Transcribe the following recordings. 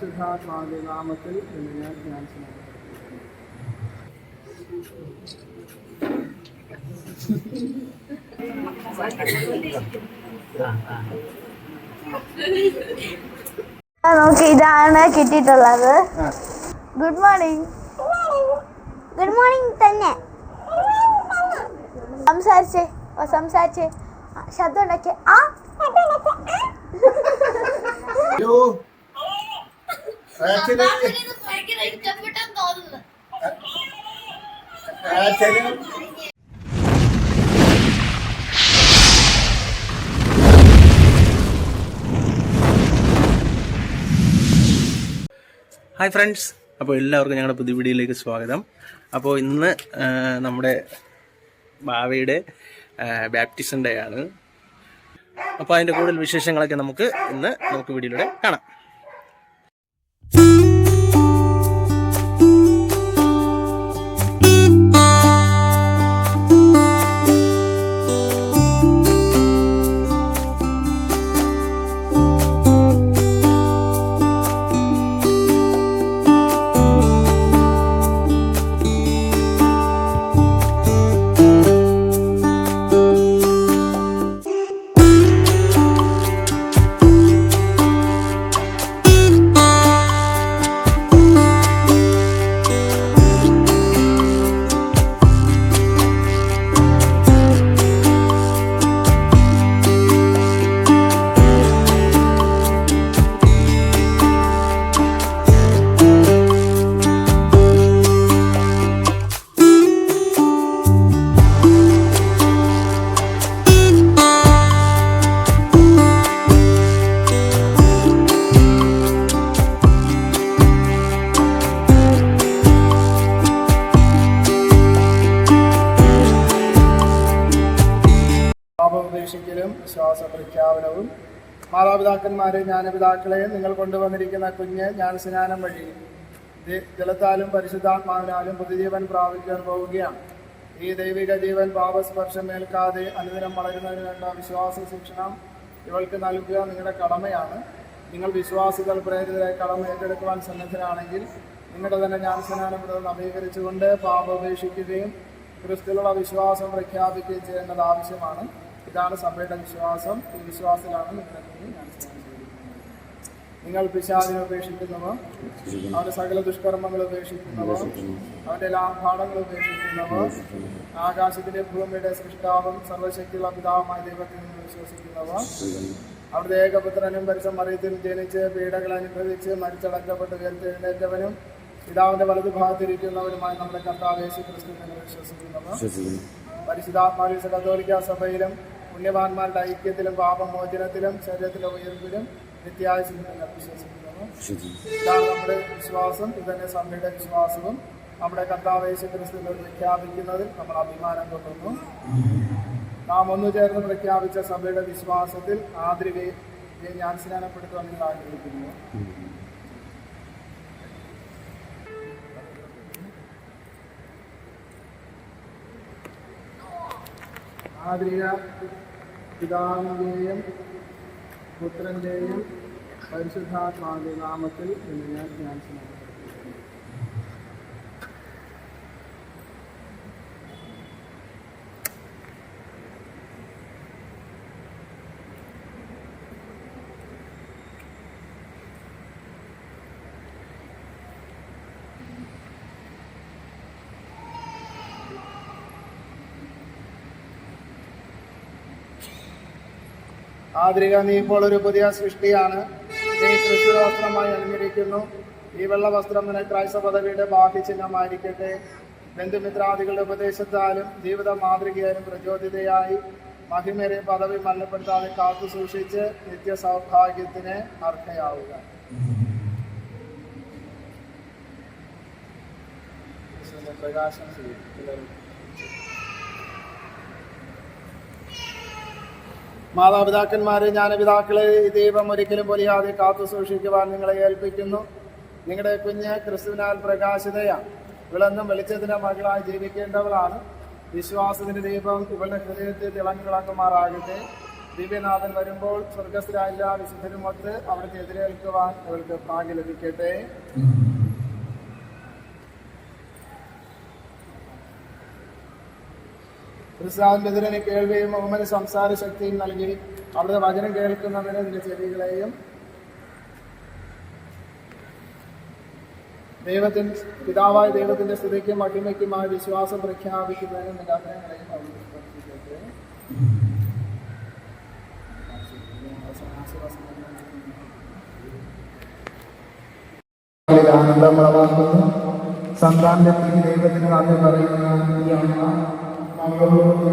പരിശുദ്ധാത്മാവിന്റെ നാമത്തിൽ എന്ന് ഞാൻ നമുക്ക് ഇതാണ് കിട്ടിയിട്ടുള്ളത്. ഗുഡ് മോർണിംഗ് ഗുഡ് മോർണിംഗ് തന്നെ. സംസാരിച്ചേ ഓ സംസാരിച്ചേ. ശബ്ദം ഉണ്ടാക്കിയ. ആ. ഹലോ ഹായ് ഫ്രണ്ട്സ് അപ്പോൾ എല്ലാവർക്കും ഞങ്ങളുടെ പുതിയ വീഡിയോയിലേക്ക് സ്വാഗതം. അപ്പോൾ ഇന്ന് നമ്മുടെ ഭാവിയുടെ ബാപ്റ്റിസം ഡേ ആണ്. അപ്പോൾ അതിന്റെ കൂടുതൽ വിശേഷങ്ങളൊക്കെ നമുക്ക് ഇന്ന് നമുക്ക് വീഡിയോയിലൂടെ കാണാം. മാതാപിതാക്കന്മാരെ ജ്ഞാനപിതാക്കളെ നിങ്ങൾ കൊണ്ടുവന്നിരിക്കുന്ന കുഞ്ഞ് സ്നാനം വഴി ജലത്താലും പരിശുദ്ധാത്മാവിനാലും പുതുജീവൻ പ്രാപിക്കാൻ പോവുകയാണ്. ഈ ദൈവിക ജീവൻ പാപസ്പർശം ഏൽക്കാതെ അനുദിനം വളരുന്നതിന് വേണ്ട വിശ്വാസ ശിക്ഷണം ഇവൾക്ക് നൽകുക നിങ്ങളുടെ കടമയാണ്. നിങ്ങൾ വിശ്വാസികൾ പ്രേരിതരെ കടമ ഏറ്റെടുക്കുവാൻ സന്നദ്ധരാണെങ്കിൽ നിങ്ങളുടെ തന്നെ ജ്ഞാനസ്നാനം ഇവിടെ നവീകരിച്ചുകൊണ്ട് പാപപേക്ഷിക്കുകയും ക്രിസ്തുവിലുള്ള വിശ്വാസം പ്രഖ്യാപിക്കുകയും ചെയ്യേണ്ടത് ആവശ്യമാണ്. ഇതാണ് സഭയുടെ വിശ്വാസം. ഈ വിശ്വാസത്തിലാണ് ചെയ്യുന്നത് നിങ്ങൾ പിശാദിനെ ഉപേക്ഷിക്കുന്നവ അവന്റെ സകല ദുഷ്കർമ്മങ്ങൾ ഉപേക്ഷിക്കുന്നവ അവന്റെ എല്ലാ പാഠങ്ങൾ ഉപേക്ഷിക്കുന്നവ ആകാശത്തിന്റെ ഭൂമിയുടെ സൃഷ്ടാവും സർവശക്തിയുള്ള പിതാവുമായ ദൈവത്തിൽ നിന്ന് വിശ്വസിക്കുന്നവ അവിടുത്തെ ഏകപുത്രനും പരിസം മറിയത്തിൽ ജനിച്ച് പീഡകൾ അനുഭവിച്ച് മരിച്ചടക്കപ്പെട്ട് ഉയർത്തെഴുന്നേറ്റവനും പിതാവിന്റെ വലതുഭാഗത്തിരിക്കുന്നവരുമായി നമ്മുടെ കർത്താവ് യേശു ക്രിസ്തു നിങ്ങൾ വിശ്വസിക്കുന്നവ പരിശുദ്ധാത്മാവിൽ കത്തോലിക്ക സഭയിലും പുണ്യവാന്മാരുടെ ഐക്യത്തിലും പാപമോചനത്തിലും ശരീരത്തിലെ ഉയർപ്പിലും നിത്യായുസിലും നിങ്ങൾ വിശ്വസിക്കുന്നു ഇതാണ് നമ്മുടെ വിശ്വാസം ഇതന്നെ തന്നെ സഭയുടെ വിശ്വാസവും. നമ്മുടെ കർത്താവേശ ക്രിസ്തുവിനെ പ്രഖ്യാപിക്കുന്നതിൽ നമ്മൾ അഭിമാനം കൊള്ളുന്നു. നാം ഒന്നു ചേർന്ന് പ്രഖ്യാപിച്ച സഭയുടെ വിശ്വാസത്തിൽ ആദരികയെ ഞാൻ സ്നാനപ്പെടുത്തുവാൻ നിങ്ങൾ ആഗ്രഹിക്കുന്നു. ആദ്രിക പിതാവിന്റെയും പുത്രന്റെയും പരിശുദ്ധാത്മാവിന്റെ നാമത്തിൽ എന്ന് ഞാൻ ഞാൻ ആദ്രിക നീ ഇപ്പോൾ ഒരു പുതിയ സൃഷ്ടിയാണ്. നീ ക്രിസ്തു വസ്ത്രമായി അണിഞ്ഞിരിക്കുന്നു. ഈ വെള്ള വസ്ത്രം നിനക്ക് ക്രൈസ്തവ പദവിയുടെ ബാഹ്യചിഹ്നമായിരിക്കട്ടെ ബന്ധുമിത്രാദികളുടെ ഉപദേശത്താലും ജീവിത മാതൃകയാലും പ്രചോദിതയായി മഹിമരെ പദവി മല്ലപ്പെടുത്താതെ കാത്തു സൂക്ഷിച്ച് നിത്യ സൗഭാഗ്യത്തിന് അർഹയാവുക. പ്രകാശം പ്രകാശം മാതാപിതാക്കന്മാരെ ജ്ഞാനപിതാക്കളെ ദൈവം ഒരിക്കലും പൊലിയാതെ കാത്തു സൂക്ഷിക്കുവാൻ നിങ്ങളെ ഏൽപ്പിക്കുന്നു. നിങ്ങളുടെ കുഞ്ഞ് ക്രിസ്തുവിനാൽ പ്രകാശിതയാണ്. ഇവളെന്നും വെളിച്ചത്തിന്റെ മകളായി ജീവിക്കേണ്ടവളാണ്. വിശ്വാസത്തിന്റെ ദൈവം ഇവളുടെ ഹൃദയത്തെ തിളങ്ങി തിളങ്ങുമാറാകട്ടെ ദിവ്യനാഥൻ വരുമ്പോൾ സ്വർഗസ്ഥരായ എല്ലാ ഒത്ത് അവിടുത്തെ എതിരേൽക്കുവാൻ ഇവൾക്ക് ഭാഗ്യം ലഭിക്കട്ടെ. ക്രിസ്താവിനെതിരെ കേൾവിയും മുഹമ്മദ് സംസാര ശക്തിയും നൽകി അവരുടെ വചനം കേൾക്കുന്നതിന് നിന്റെ ചെവികളെയും ദൈവത്തിൻ പിതാവായ ദൈവത്തിന്റെ സ്ഥിതിക്കും അടിമയ്ക്കുമായ വിശ്വാസം പ്രഖ്യാപിക്കുന്നതിനും നിന്റെ ആഗ്രഹങ്ങളെയും സന്താന്റെ സന്താനത്തിൽ ദൈവത്തിന് നന്ദി പറയുന്ന നമ്മളോട്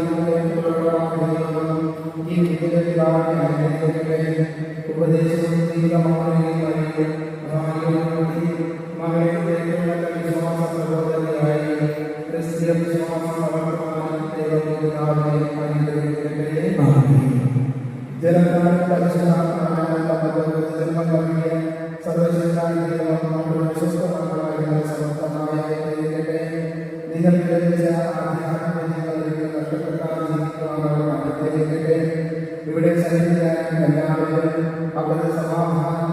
ഇവിടെ സന്നിധിയായ എല്ലാവരും അവരുടെ സമാധാനം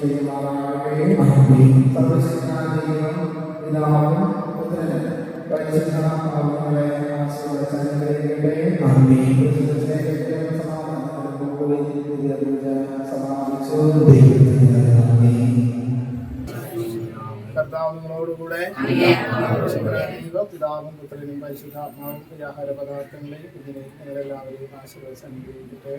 ചെയ്യുമാറാകട്ടെ സർവശക്തനായ ദൈവം പിതാവും പുത്രനും പുതിയ പൂജ സമാപിച്ചു. കർത്താവ് ദൈവം പിതാവും പുത്രനും പരിശുദ്ധാത്മാവും ഈ ആഹാര പദാർത്ഥങ്ങളെയും ഇതിനെ നിങ്ങളെല്ലാവരെയും ആശീർവദിച്ച് അനുഗ്രഹിക്കട്ടെ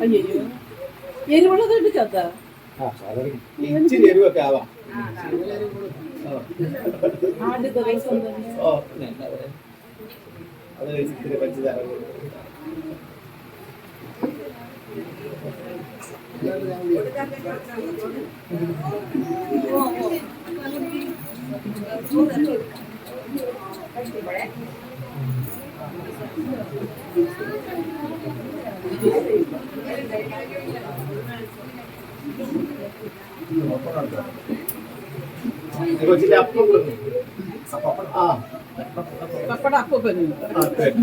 അയ്യോ എരിവുള്ളത് എടുക്കാത്ത ഇച്ചിരി എരിവൊക്കെ ആവാം. അത് ഇച്ചിരി പഞ്ചസാര കൊടുക്കും ആ പപ്പട അപ്പനും ആ ശരി.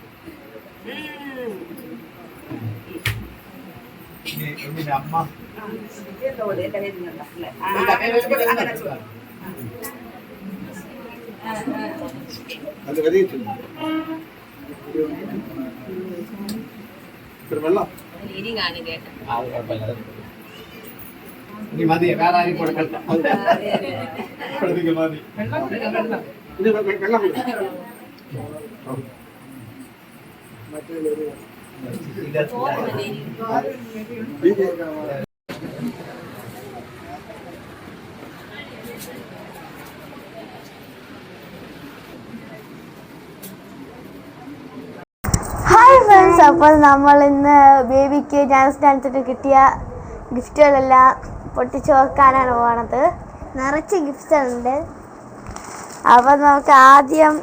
ഇനി ഇവന്റെ അമ്മ അത് വരിയിട്ടുണ്ട് ഇത്ര വെള്ളം ആ, അത് കുഴപ്പമില്ല, അത് ഹായ് ഫ്രണ്ട്സ് അപ്പോൾ നമ്മൾ ഇന്ന് ബേബിക്ക് ഡാൻസ് ഡാൻസിന് കിട്ടിയ ഗിഫ്റ്റുകളെല്ലാം പൊട്ടിച്ചു നോക്കാനാണ് പോണത്. നിറച്ച് ഗിഫ്റ്റുകളുണ്ട് അപ്പം നമുക്ക് ആദ്യം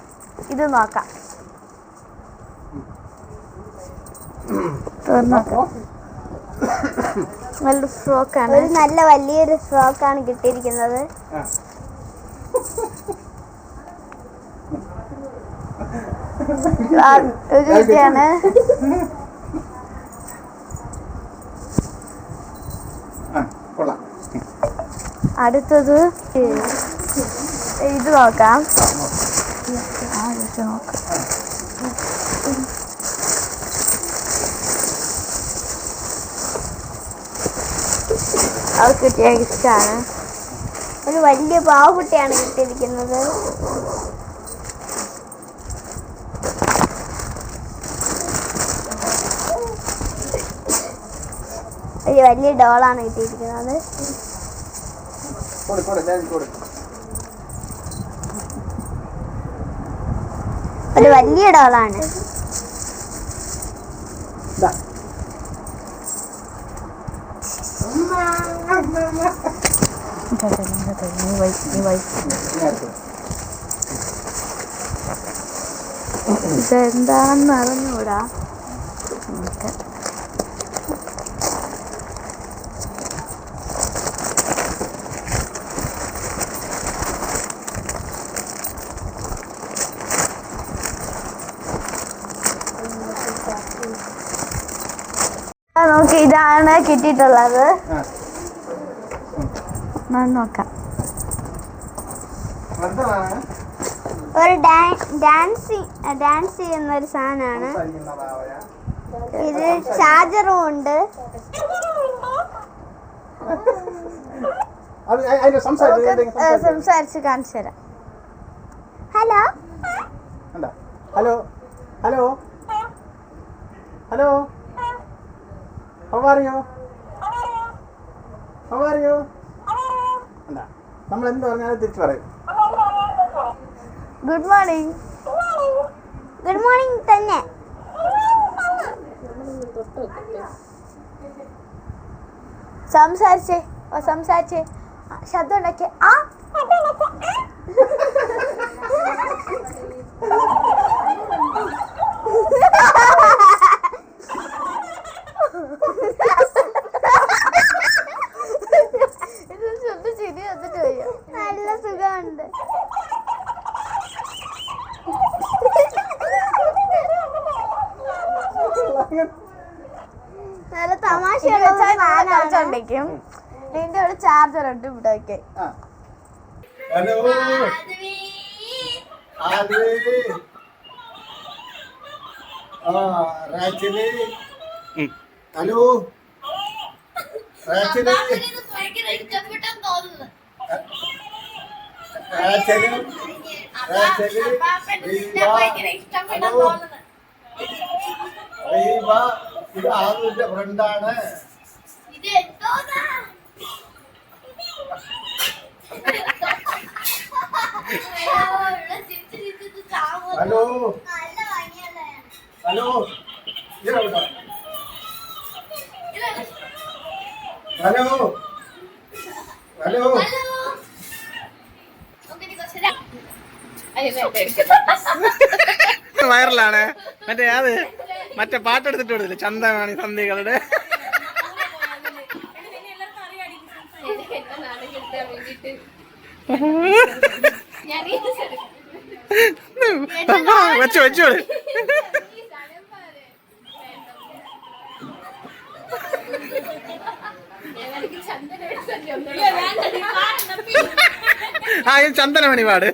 ഇത് നോക്കാം. നല്ലൊരു ആണ് ഒരു നല്ല വലിയൊരു ഫ്രോക്കാണ് കിട്ടിയിരിക്കുന്നത്. അടുത്തത് ഇത് നോക്കാം. നോക്കാം. അത് കിട്ടിയ ഗിഫ്റ്റാണ് ഒരു വലിയ പാവക്കുട്ടിയാണ് കിട്ടിയിരിക്കുന്നത്. ഒരു വലിയ ഡോളാണ് കിട്ടിയിരിക്കുന്നത്. ഒരു വലിയ ഡോളാണ് ഇതാ ഇതിനകത്ത്. ഇതെന്താണെന്ന് അറിഞ്ഞൂടാ? നമുക്ക് ആ, നോക്ക് ഇതാണ് കിട്ടിയിട്ടുള്ളത്. ആ. ഞാൻ നോക്കാം. എന്താണ് ഒരു ഡാൻസ് ഡാൻസ് ചെയ്യുന്ന ഒരു സാധനമാണ്. ഇത് ചാർജറും ഉണ്ട് സംസാരിച്ച്? കാണിച്ചു തരാം. Hello? Hello? Hello? Hello? How are you how are you you? How are you? കണ്ടാ? നമ്മൾ എന്ത് പറഞ്ഞാലും തിരിച്ചു പറയും. ഗുഡ് മോർണിംഗ് ഗുഡ് മോർണിംഗ് തന്നെ. സംസാരിച്ചേ സംസാരിച്ചേ. ശബ്ദം ഉണ്ടാക്കിയേ. ആ? ഇത് നല്ല തമാശ സാധനമുണ്ടെങ്കിൽ നിന്റെ ഒരു ചാർജർ ഉണ്ട് ഇവിടെ ഒക്കെ ആ ഹലോ. ഹലോ. റാച്ചിൽ ഇത് ആറിന്റെ ഫ്രണ്ടാണ്. ഹലോ. ഹലോ. ഹലോ. ഹലോ. വൈറലാണ് മറ്റേ അത്. മറ്റേ പാട്ടെടുത്തിട്ട് കൊടുത്തില്ല ചന്ദനാണ് സന്ധികളുടെ. വെച്ചു പാടണം. ആ ചന്ദനമണി പാട്.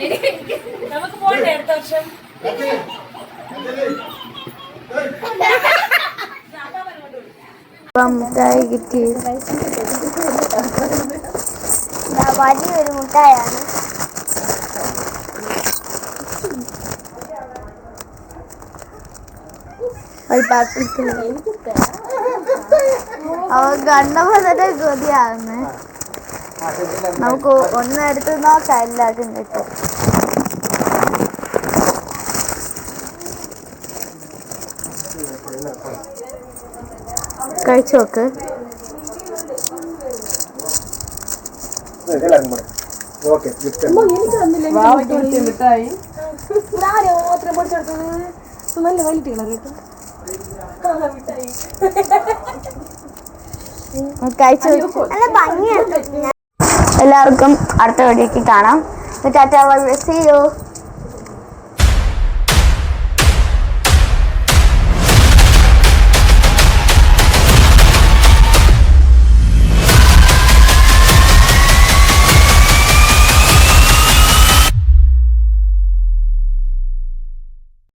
എനിക്ക് നമുക്ക് പോകണ്ടേ അടുത്ത വർഷം മുട്ടായി കിട്ടി. വലിയൊരു മുട്ടായാണ്. അവ കണ്ടപ്പോ തന്നെ കൊതിയാവുന്നേ നമുക്ക് ഒന്ന് എടുത്തു നോക്കാം എല്ലാവർക്കും കിട്ടും. കഴിച്ചു നോക്ക് നല്ല വലിയ കളർ മിഠായി കഴിച്ചു? നല്ല ഭംഗിയാണ് എല്ലാവർക്കും അടുത്ത വീഡിയോക്ക് കാണാം. Tata C U